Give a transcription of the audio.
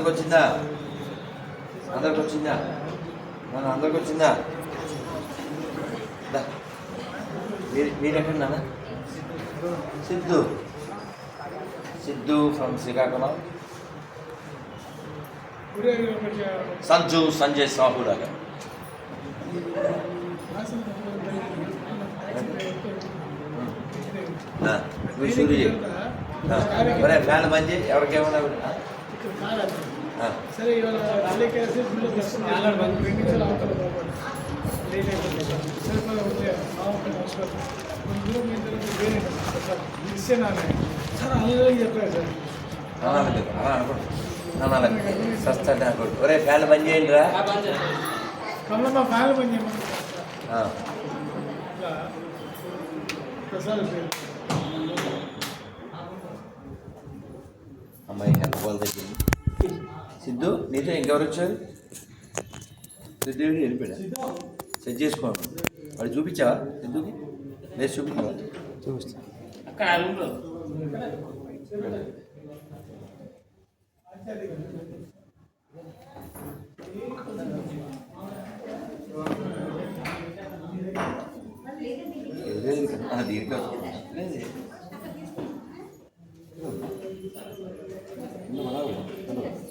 అందరికి వచ్చిందా అందరికి వచ్చిందా నాన్న అందరికి వచ్చిందా దా. నాన్న? సిద్ధు. సిద్ధు ఫ్రమ్ శ్రీకాకుళం. సంజు సంజయ్ సాహు లాగా. ఆ, నువ్వు సూర్య ఫ్యాన్ మంచి చేయి. ఎవరికేమన్నా సరే ఇవాళ రాలేకేసి ఫుల్ దర్శనం రెండు నిమిషాలు అవుతారు లేట్ అయిపోతుంది సరే నమస్కారం దూరం పోయిన తర్వాత వేరే సార్ మిస్ అయినా సార్ అలాగే చెప్పారు సార్. ఒరే ఫ్యాన్ బంద్ చేయండి రా కమలమ్మ ఫ్యాన్ పని చేయమని. ప్రసాద్ పేరు. అమ్మాయి ఎంత బాల్ తగ్గింది సిద్ధు నీతో ఇంకెవరు వచ్చారు? సిద్ధు వెళ్ళిపోయా సెట్ చేసుకోండి వాడు చూపించావా సిద్ధుకి? లేదు చూపించావా చూపిస్తా దీనికి 你怎么来我这儿